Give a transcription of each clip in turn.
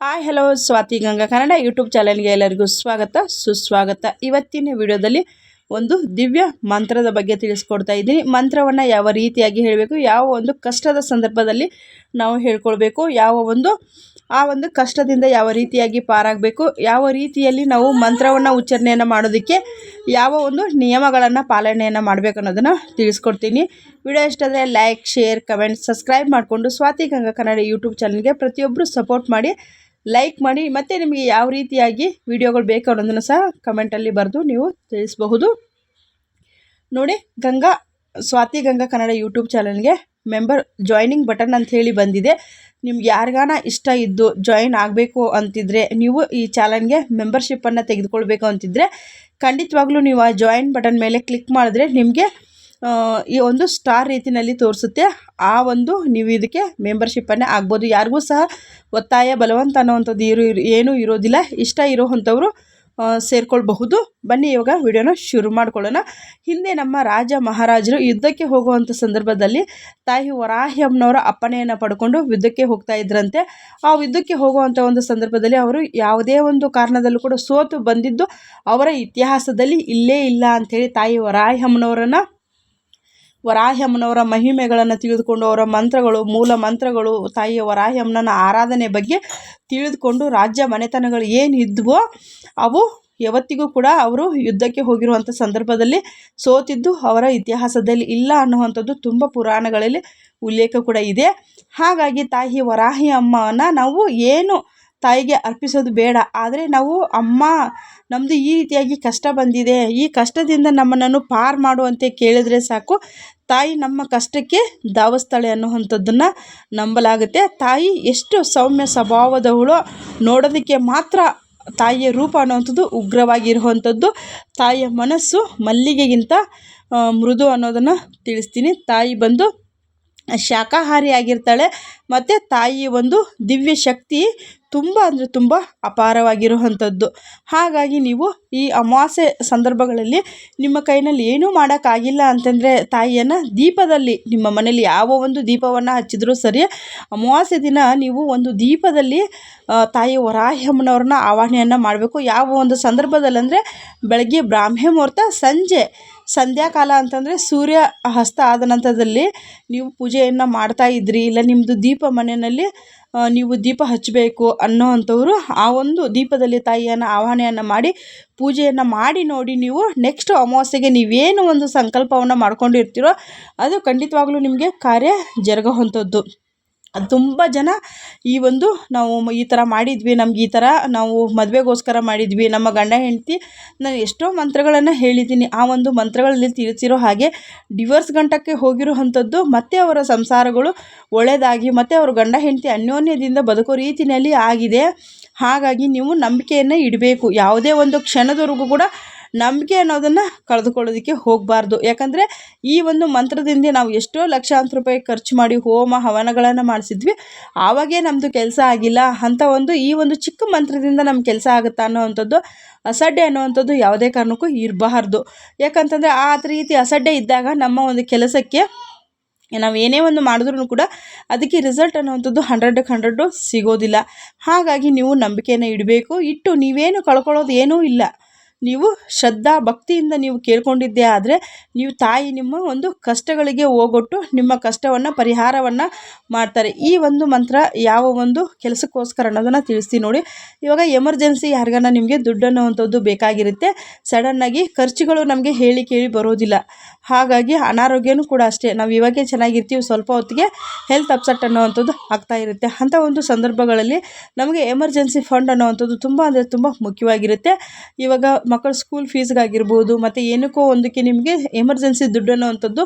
Hi, hello, Swathi Ganga Kannada YouTube ಚಾನಲ್ಗೆ ಎಲ್ಲರಿಗೂ ಸ್ವಾಗತ, ಸುಸ್ವಾಗತ. ಇವತ್ತಿನ ವಿಡಿಯೋದಲ್ಲಿ ಒಂದು ದಿವ್ಯ ಮಂತ್ರದ ಬಗ್ಗೆ ತಿಳಿಸ್ಕೊಡ್ತಾ ಇದ್ದೀನಿ. ಮಂತ್ರವನ್ನು ಯಾವ ರೀತಿಯಾಗಿ ಹೇಳಬೇಕು, ಯಾವ ಒಂದು ಕಷ್ಟದ ಸಂದರ್ಭದಲ್ಲಿ ನಾವು ಹೇಳ್ಕೊಳ್ಬೇಕು, ಯಾವ ಒಂದು, ಆ ಒಂದು ಕಷ್ಟದಿಂದ ಯಾವ ರೀತಿಯಾಗಿ ಪಾರಾಗಬೇಕು, ಯಾವ ರೀತಿಯಲ್ಲಿ ನಾವು ಮಂತ್ರವನ್ನು ಉಚ್ಚಾರಣೆಯನ್ನು ಮಾಡೋದಕ್ಕೆ ಯಾವ ಒಂದು ನಿಯಮಗಳನ್ನು ಪಾಲನೆಯನ್ನು ಮಾಡಬೇಕು ಅನ್ನೋದನ್ನು ತಿಳಿಸ್ಕೊಡ್ತೀನಿ. ವಿಡಿಯೋ ಇಷ್ಟಾದರೆ ಲೈಕ್ ಶೇರ್ ಕಮೆಂಟ್ ಸಬ್ಸ್ಕ್ರೈಬ್ ಮಾಡಿಕೊಂಡು ಸ್ವಾತಿ ಗಂಗಾ ಕನ್ನಡ ಯೂಟ್ಯೂಬ್ ಚಾನಲ್ಗೆ ಪ್ರತಿಯೊಬ್ಬರು ಸಪೋರ್ಟ್ ಮಾಡಿ. ಲೈಕ್ ಮಾಡಿ ಮತ್ತು ನಿಮಗೆ ಯಾವ ರೀತಿಯಾಗಿ ವಿಡಿಯೋಗಳು ಬೇಕು ಅನ್ನೋದನ್ನು ಸಹ ಕಮೆಂಟಲ್ಲಿ ಬರೆದು ನೀವು ತಿಳಿಸಬಹುದು. ನೋಡಿ, ಗಂಗಾ, ಸ್ವಾತಿ ಗಂಗಾ ಕನ್ನಡ ಯೂಟ್ಯೂಬ್ ಚಾನಲ್ಗೆ ಮೆಂಬರ್ ಜಾಯ್ನಿಂಗ್ ಬಟನ್ ಅಂತ ಹೇಳಿ ಬಂದಿದೆ. ನಿಮ್ಗೆ ಯಾರಿಗಾನ ಇಷ್ಟ ಇದ್ದು ಜಾಯಿನ್ ಆಗಬೇಕು ಅಂತಿದ್ರೆ, ನೀವು ಈ ಚಾನಲ್ಗೆ ಮೆಂಬರ್ಶಿಪ್ಪನ್ನು ತೆಗೆದುಕೊಳ್ಬೇಕು ಅಂತಿದ್ರೆ, ಖಂಡಿತವಾಗ್ಲೂ ನೀವು ಆ ಜಾಯಿನ್ ಬಟನ್ ಮೇಲೆ ಕ್ಲಿಕ್ ಮಾಡಿದ್ರೆ ನಿಮಗೆ ಈ ಒಂದು ಸ್ಟಾರ್ ರೀತಿಯಲ್ಲಿ ತೋರಿಸುತ್ತೆ. ಆ ಒಂದು ನೀವು ಇದಕ್ಕೆ ಮೆಂಬರ್ಶಿಪ್ಪನ್ನೇ ಆಗ್ಬೋದು. ಯಾರಿಗೂ ಸಹ ಒತ್ತಾಯ, ಬಲವಂತ ಅನ್ನೋವಂಥದ್ದು ಇರೋ, ಏನೂ ಇರೋದಿಲ್ಲ. ಇಷ್ಟ ಇರೋವಂಥವ್ರು ಸೇರ್ಕೊಳ್ಬಹುದು. ಬನ್ನಿ ಇವಾಗ ವಿಡಿಯೋನ ಶುರು ಮಾಡ್ಕೊಳ್ಳೋಣ. ಹಿಂದೆ ನಮ್ಮ ರಾಜ ಮಹಾರಾಜರು ಯುದ್ಧಕ್ಕೆ ಹೋಗುವಂಥ ಸಂದರ್ಭದಲ್ಲಿ ತಾಯಿ ವರಾಹಿ ಅಮ್ಮನವರ ಅಪ್ಪಣೆಯನ್ನು ಪಡ್ಕೊಂಡು ಯುದ್ಧಕ್ಕೆ ಹೋಗ್ತಾ ಇದ್ರಂತೆ. ಆ ಯುದ್ಧಕ್ಕೆ ಹೋಗುವಂಥ ಒಂದು ಸಂದರ್ಭದಲ್ಲಿ ಅವರು ಯಾವುದೇ ಒಂದು ಕಾರಣದಲ್ಲೂ ಕೂಡ ಸೋತು ಬಂದಿದ್ದು ಅವರ ಇತಿಹಾಸದಲ್ಲಿ ಇಲ್ಲೇ ಇಲ್ಲ ಅಂಥೇಳಿ ತಾಯಿ ವರಾಹಿ ಅಮ್ಮನವರನ್ನು ವರಾಹ್ಯಮ್ಮನವರ ಮಹಿಮೆಗಳನ್ನು ತಿಳಿದುಕೊಂಡು ಅವರ ಮಂತ್ರಗಳು, ಮೂಲ ಮಂತ್ರಗಳು, ತಾಯಿಯ ವರಾಹ್ಯಮ್ಮನ ಆರಾಧನೆ ಬಗ್ಗೆ ತಿಳಿದುಕೊಂಡು ರಾಜ್ಯ ಮನೆತನಗಳು ಏನು ಇದ್ವೋ ಅವು ಯಾವತ್ತಿಗೂ ಕೂಡ ಅವರು ಯುದ್ಧಕ್ಕೆ ಹೋಗಿರುವಂಥ ಸಂದರ್ಭದಲ್ಲಿ ಸೋತಿದ್ದು ಅವರ ಇತಿಹಾಸದಲ್ಲಿ ಇಲ್ಲ ಅನ್ನುವಂಥದ್ದು ತುಂಬ ಪುರಾಣಗಳಲ್ಲಿ ಉಲ್ಲೇಖ ಕೂಡ ಇದೆ. ಹಾಗಾಗಿ ತಾಯಿ ವರಾಹಿ ಅಮ್ಮನ ನಾವು ಏನು ತಾಯಿಗೆ ಅರ್ಪಿಸೋದು ಬೇಡ. ಆದರೆ ನಾವು, ಅಮ್ಮ ನಮ್ಮದು ಈ ರೀತಿಯಾಗಿ ಕಷ್ಟ ಬಂದಿದೆ. ಈ ಕಷ್ಟದಿಂದ ನಮ್ಮನ್ನು ಪಾರು ಮಾಡುವಂತೆ ಕೇಳಿದರೆ ಸಾಕು. ತಾಯಿ ನಮ್ಮ ಕಷ್ಟಕ್ಕೆ ಧಾವಿಸ್ತಾಳೆ ಅನ್ನುವಂಥದ್ದನ್ನು ನಂಬಲಾಗುತ್ತೆ. ತಾಯಿ ಎಷ್ಟು ಸೌಮ್ಯ ಸ್ವಭಾವದವಳು ನೋಡೋದಕ್ಕೆ ಮಾತ್ರ ತಾಯಿಯ ರೂಪ ಅನ್ನುವಂಥದ್ದು ಉಗ್ರವಾಗಿರುವಂಥದ್ದು. ತಾಯಿಯ ಮನಸ್ಸು ಮಲ್ಲಿಗೆಗಿಂತ ಮೃದು ಅನ್ನೋದನ್ನು ತಿಳಿಸ್ತೀನಿ. ತಾಯಿ ಬಂದು ಶಾಖಾಹಾರಿಯಾಗಿರ್ತಾಳೆ ಮತ್ತು ತಾಯಿಯ ಒಂದು ದಿವ್ಯ ಶಕ್ತಿ ತುಂಬ ಅಂದರೆ ತುಂಬ ಅಪಾರವಾಗಿರುವಂಥದ್ದು. ಹಾಗಾಗಿ ನೀವು ಈ ಅಮಾವಾಸ್ಯೆ ಸಂದರ್ಭಗಳಲ್ಲಿ ನಿಮ್ಮ ಕೈನಲ್ಲಿ ಏನೂ ಮಾಡೋಕ್ಕಾಗಿಲ್ಲ ಅಂತಂದರೆ ತಾಯಿಯನ್ನು ದೀಪದಲ್ಲಿ, ನಿಮ್ಮ ಮನೆಯಲ್ಲಿ ಯಾವ ಒಂದು ದೀಪವನ್ನು ಹಚ್ಚಿದ್ರೂ ಸರಿ ಅಮಾವಾಸ್ಯೆ ದಿನ ನೀವು ಒಂದು ದೀಪದಲ್ಲಿ ತಾಯಿ ವರಾಹ್ಯಮ್ಮನವ್ರನ್ನ ಆವಾಹನೆಯನ್ನು ಮಾಡಬೇಕು. ಯಾವ ಒಂದು ಸಂದರ್ಭದಲ್ಲಿ ಅಂದರೆ ಬೆಳಗ್ಗೆ ಬ್ರಾಹ್ಮಿ ಮುಹೂರ್ತ, ಸಂಜೆ ಸಂಧ್ಯಾಕಾಲ ಅಂತಂದರೆ ಸೂರ್ಯ ಹಸ್ತ ಆದ ನಂತರದಲ್ಲಿ ನೀವು ಪೂಜೆಯನ್ನು ಮಾಡ್ತಾ ಇದ್ರಿ, ಇಲ್ಲ ನಿಮ್ಮದು ದೀಪ ಮನೆಯಲ್ಲಿ ನೀವು ದೀಪ ಹಚ್ಚಬೇಕು ಅನ್ನೋ ಅಂಥವ್ರು ಆ ಒಂದು ದೀಪದಲ್ಲಿ ತಾಯಿಯನ್ನು ಆವಾಹನೆಯನ್ನು ಮಾಡಿ ಪೂಜೆಯನ್ನು ಮಾಡಿ ನೋಡಿ ನೀವು ನೆಕ್ಸ್ಟ್ ಅಮಾವಾಸ್ಯೆಗೆ ನೀವೇನು ಒಂದು ಸಂಕಲ್ಪವನ್ನು ಮಾಡ್ಕೊಂಡಿರ್ತೀರೋ ಅದು ಖಂಡಿತವಾಗ್ಲೂ ನಿಮಗೆ ಕಾರ್ಯ ಜರುಗುವಂಥದ್ದು ತುಂಬ ಜನ ಈ ಒಂದು ನಾವು ಈ ಥರ ಮಾಡಿದ್ವಿ, ನಮ್ಗೆ ಈ ಥರ ನಾವು ಮದುವೆಗೋಸ್ಕರ ಮಾಡಿದ್ವಿ, ನಮ್ಮ ಗಂಡ ಹೆಂಡತಿ. ನಾನು ಎಷ್ಟೋ ಮಂತ್ರಗಳನ್ನು ಹೇಳಿದ್ದೀನಿ. ಆ ಒಂದು ಮಂತ್ರಗಳಲ್ಲಿ ತಿಳಿಸಿರೋ ಹಾಗೆ ಡಿವರ್ಸ್ ಗಂಟಕ್ಕೆ ಹೋಗಿರುವಂಥದ್ದು ಮತ್ತೆ ಅವರ ಸಂಸಾರಗಳು ಒಳ್ಳೆಯದಾಗಿ ಮತ್ತು ಅವ್ರ ಗಂಡ ಹೆಂಡತಿ ಅನ್ಯೋನ್ಯದಿಂದ ಬದುಕೋ ರೀತಿಯಲ್ಲಿ ಆಗಿದೆ. ಹಾಗಾಗಿ ನೀವು ನಂಬಿಕೆಯನ್ನು ಇಡಬೇಕು. ಯಾವುದೇ ಒಂದು ಕ್ಷಣದವರೆಗೂ ಕೂಡ ನಂಬಿಕೆ ಅನ್ನೋದನ್ನು ಕಳೆದುಕೊಳ್ಳೋದಕ್ಕೆ ಹೋಗಬಾರ್ದು. ಯಾಕಂದರೆ ಈ ಒಂದು ಮಂತ್ರದಿಂದ ನಾವು ಎಷ್ಟೋ ಲಕ್ಷಾಂತರ ರೂಪಾಯಿ ಖರ್ಚು ಮಾಡಿ ಹೋಮ ಹವನಗಳನ್ನು ಮಾಡಿಸಿದ್ವಿ. ಆವಾಗೇ ನಮ್ಮದು ಕೆಲಸ ಆಗಿಲ್ಲ. ಅಂತ ಒಂದು ಈ ಒಂದು ಚಿಕ್ಕ ಮಂತ್ರದಿಂದ ನಮ್ಮ ಕೆಲಸ ಆಗುತ್ತಾ ಅನ್ನೋವಂಥದ್ದು, ಅಸಡ್ಡೆ ಅನ್ನುವಂಥದ್ದು ಯಾವುದೇ ಕಾರಣಕ್ಕೂ ಇರಬಾರ್ದು. ಯಾಕಂತಂದರೆ ಆ ರೀತಿ ಅಸಡ್ಡೆ ಇದ್ದಾಗ ನಮ್ಮ ಒಂದು ಕೆಲಸಕ್ಕೆ ನಾವು ಏನೇ ಒಂದು ಮಾಡಿದ್ರೂ ಕೂಡ ಅದಕ್ಕೆ ರಿಸಲ್ಟ್ ಅನ್ನುವಂಥದ್ದು ಹಂಡ್ರೆಡ್ ಹಂಡ್ರೆಡ್ಡು ಸಿಗೋದಿಲ್ಲ. ಹಾಗಾಗಿ ನೀವು ನಂಬಿಕೆಯನ್ನು ಇಡಬೇಕು. ಇಟ್ಟು ನೀವೇನು ಕಳ್ಕೊಳ್ಳೋದು ಏನೂ ಇಲ್ಲ. ನೀವು ಶ್ರದ್ಧಾ ಭಕ್ತಿಯಿಂದ ನೀವು ಕೇಳ್ಕೊಂಡಿದ್ದೆ ಆದರೆ ನೀವು ತಾಯಿ ನಿಮ್ಮ ಒಂದು ಕಷ್ಟಗಳಿಗೆ ಹೋಗೊಟ್ಟು ನಿಮ್ಮ ಕಷ್ಟವನ್ನು, ಪರಿಹಾರವನ್ನು ಮಾಡ್ತಾರೆ. ಈ ಒಂದು ಮಂತ್ರ ಯಾವ ಒಂದು ಕೆಲಸಕ್ಕೋಸ್ಕರ ಅನ್ನೋದನ್ನು ತಿಳಿಸ್ತೀನಿ ನೋಡಿ. ಇವಾಗ ಎಮರ್ಜೆನ್ಸಿ ಯಾರಿಗಾನ ನಿಮಗೆ ದುಡ್ಡು ಅನ್ನುವಂಥದ್ದು ಬೇಕಾಗಿರುತ್ತೆ. ಸಡನ್ನಾಗಿ ಖರ್ಚುಗಳು ನಮಗೆ ಹೇಳಿ ಕೇಳಿ ಬರೋದಿಲ್ಲ. ಹಾಗಾಗಿ ಅನಾರೋಗ್ಯನೂ ಕೂಡ ಅಷ್ಟೇ. ನಾವು ಇವಾಗೇ ಚೆನ್ನಾಗಿರ್ತೀವಿ, ಸ್ವಲ್ಪ ಹೊತ್ತಿಗೆ ಹೆಲ್ತ್ ಅಪ್ಸೆಟ್ ಅನ್ನೋವಂಥದ್ದು ಆಗ್ತಾ ಇರುತ್ತೆ. ಅಂಥ ಒಂದು ಸಂದರ್ಭಗಳಲ್ಲಿ ನಮಗೆ ಎಮರ್ಜೆನ್ಸಿ ಫಂಡ್ ಅನ್ನೋವಂಥದ್ದು ತುಂಬ ಅಂದರೆ ತುಂಬ ಮುಖ್ಯವಾಗಿರುತ್ತೆ. ಇವಾಗ ಮಕ್ಕಳ ಸ್ಕೂಲ್ ಫೀಸ್ಗಾಗಿರ್ಬೋದು ಮತ್ತು ಏನಕ್ಕೋ ಒಂದಕ್ಕೆ ನಿಮಗೆ ಎಮರ್ಜೆನ್ಸಿ ದುಡ್ಡು ಅನ್ನೋವಂಥದ್ದು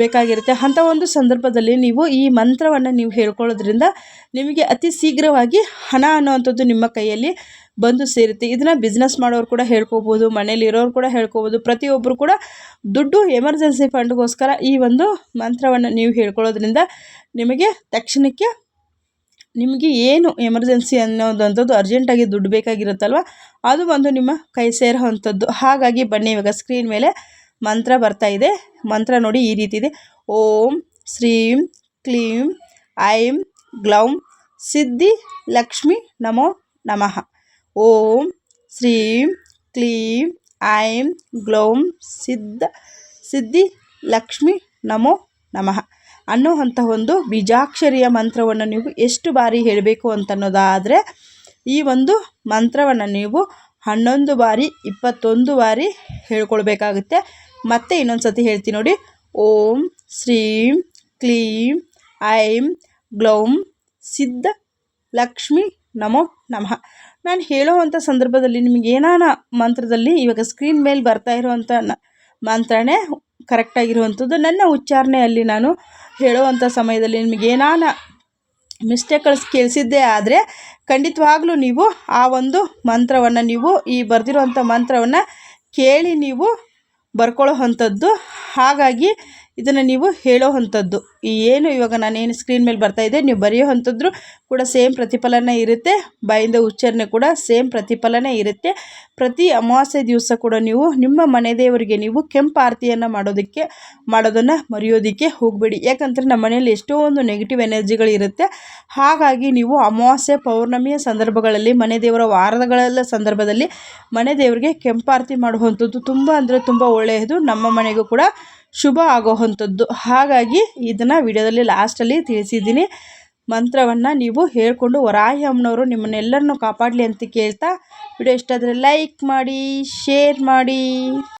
ಬೇಕಾಗಿರುತ್ತೆ. ಅಂಥ ಒಂದು ಸಂದರ್ಭದಲ್ಲಿ ನೀವು ಈ ಮಂತ್ರವನ್ನು ನೀವು ಹೇಳ್ಕೊಳ್ಳೋದ್ರಿಂದ ನಿಮಗೆ ಅತಿ ಶೀಘ್ರವಾಗಿ ಹಣ ಅನ್ನೋವಂಥದ್ದು ನಿಮ್ಮ ಕೈಯಲ್ಲಿ ಬಂದು ಸೇರುತ್ತೆ. ಇದನ್ನು ಬಿಸ್ನೆಸ್ ಮಾಡೋರು ಕೂಡ ಹೇಳ್ಕೊಬೋದು ಮನೇಲಿರೋರು ಕೂಡ ಹೇಳ್ಕೊಬೋದು ಪ್ರತಿಯೊಬ್ಬರು ಕೂಡ ದುಡ್ಡು ಎಮರ್ಜೆನ್ಸಿ ಫಂಡ್ಗೋಸ್ಕರ ಈ ಒಂದು ಮಂತ್ರವನ್ನು ನೀವು ಹೇಳ್ಕೊಳ್ಳೋದ್ರಿಂದ ನಿಮಗೆ ತಕ್ಷಣಕ್ಕೆ ನಿಮಗೆ ಏನು ಎಮರ್ಜೆನ್ಸಿ ಅನ್ನೋದಂಥದ್ದು ಅರ್ಜೆಂಟಾಗಿ ದುಡ್ಡು ಬೇಕಾಗಿರುತ್ತಲ್ವ? ಅದು ಬಂದು ನಿಮ್ಮ ಕೈ ಸೇರೋ ಅಂಥದ್ದು ಹಾಗಾಗಿ ಬನ್ನಿ, ಇವಾಗ ಸ್ಕ್ರೀನ್ ಮೇಲೆ ಮಂತ್ರ ಬರ್ತಾ ಇದೆ. ಮಂತ್ರ ನೋಡಿ ಈ ರೀತಿ ಇದೆ. ಓಂ ಶ್ರೀಂ ಕ್ಲೀಂ ಐಂ ಗ್ಲೌಂ ಸಿದ್ಧಿ ಲಕ್ಷ್ಮಿ ನಮೋ ನಮಃ. ಓಂ ಶ್ರೀಂ ಕ್ಲೀಂ ಐಂ ಗ್ಲೌಂ ಸಿದ್ಧ ಸಿದ್ಧಿ ಲಕ್ಷ್ಮಿ ನಮೋ ನಮಃ. ಅನ್ನುವಂಥ ಒಂದು ಬೀಜಾಕ್ಷರಿಯ ಮಂತ್ರವನ್ನು ನೀವು ಎಷ್ಟು ಬಾರಿ ಹೇಳಬೇಕು ಅಂತನ್ನೋದಾದರೆ, ಈ ಒಂದು ಮಂತ್ರವನ್ನು ನೀವು ಹನ್ನೊಂದು ಬಾರಿ, ಇಪ್ಪತ್ತೊಂದು ಬಾರಿ ಹೇಳ್ಕೊಳ್ಬೇಕಾಗುತ್ತೆ. ಮತ್ತೆ ಇನ್ನೊಂದು ಸತಿ ಹೇಳ್ತೀನಿ ನೋಡಿ. ಓಂ, ಶ್ರೀಂ, ಕ್ಲೀಂ, ಐಂ, ಗ್ಲೌಂ, ಸಿದ್ಧ, ಲಕ್ಷ್ಮಿ, ನಮೋ ನಮಃ. ನಾನು ಹೇಳುವಂಥ ಸಂದರ್ಭದಲ್ಲಿ ನಿಮಗೆ ಏನಾನ ಮಂತ್ರದಲ್ಲಿ ಇವಾಗ ಸ್ಕ್ರೀನ್ ಮೇಲೆ ಬರ್ತಾ ಇರುವಂಥ ಮಂತ್ರನೇ ಕರೆಕ್ಟಾಗಿರುವಂಥದ್ದು. ನನ್ನ ಉಚ್ಚಾರಣೆಯಲ್ಲಿ ನಾನು ಹೇಳುವಂಥ ಸಮಯದಲ್ಲಿ ನಿಮಗೆ ಏನಾನ ಮಿಸ್ಟೇಕ್ಗಳು ಕೇಳಿಸಿದ್ದೇ ಆದರೆ ಖಂಡಿತವಾಗ್ಲೂ ನೀವು ಆ ಒಂದು ಮಂತ್ರವನ್ನು, ನೀವು ಈ ಬರೆದಿರುವಂಥ ಮಂತ್ರವನ್ನು ಕೇಳಿ ನೀವು ಬರ್ಕೊಳ್ಳೋ ಅಂಥದ್ದು ಹಾಗಾಗಿ ಇದನ್ನು ನೀವು ಹೇಳೋ ಅಂಥದ್ದು ಏನು ಇವಾಗ ನಾನೇನು ಸ್ಕ್ರೀನ್ ಮೇಲೆ ಬರ್ತಾ ಇದೆ ನೀವು ಬರೆಯೋ ಅಂಥದ್ದು ಕೂಡ ಸೇಮ್ ಪ್ರತಿಫಲನೇ ಇರುತ್ತೆ. ಬಾಯಿಂದ ಉಚ್ಚಾರಣೆ ಕೂಡ ಸೇಮ್ ಪ್ರತಿಫಲನೇ ಇರುತ್ತೆ. ಪ್ರತಿ ಅಮಾವಾಸ್ಯೆ ದಿವಸ ಕೂಡ ನೀವು ನಿಮ್ಮ ಮನೆ ದೇವರಿಗೆ ನೀವು ಕೆಂಪು ಆರತಿಯನ್ನು ಮಾಡೋದಕ್ಕೆ, ಮಾಡೋದನ್ನು ಮರೆಯೋದಕ್ಕೆ ಹೋಗಬೇಡಿ. ಯಾಕಂದರೆ ನಮ್ಮ ಮನೆಯಲ್ಲಿ ಎಷ್ಟೋ ಒಂದು ನೆಗೆಟಿವ್ ಎನರ್ಜಿಗಳು ಇರುತ್ತೆ. ಹಾಗಾಗಿ ನೀವು ಅಮಾವಾಸ್ಯೆ ಪೌರ್ಣಮಿಯ ಸಂದರ್ಭಗಳಲ್ಲಿ, ಮನೆ ದೇವರ ವಾರಗಳೆಲ್ಲ ಸಂದರ್ಭದಲ್ಲಿ ಮನೆ ದೇವರಿಗೆ ಕೆಂಪಾರತಿ ಮಾಡುವಂಥದ್ದು ತುಂಬ ಅಂದರೆ ತುಂಬ ಒಳ್ಳೆಯದು. ನಮ್ಮ ಮನೆಗೂ ಕೂಡ ಶುಭ ಆಗೋವಂಥದ್ದು ಹಾಗಾಗಿ ಇದನ್ನು ವಿಡಿಯೋದಲ್ಲಿ ಲಾಸ್ಟಲ್ಲಿ ತಿಳಿಸಿದ್ದೀನಿ. ಮಂತ್ರವನ್ನು ನೀವು ಹೇಳಿಕೊಂಡು ವರಾಹಿ ಅಮ್ಮನವರು ನಿಮ್ಮನ್ನೆಲ್ಲರನ್ನೂ ಕಾಪಾಡಲಿ ಅಂತ ಕೇಳ್ತಾ, ವಿಡಿಯೋ ಇಷ್ಟ ಆದರೆ ಲೈಕ್ ಮಾಡಿ ಶೇರ್ ಮಾಡಿ.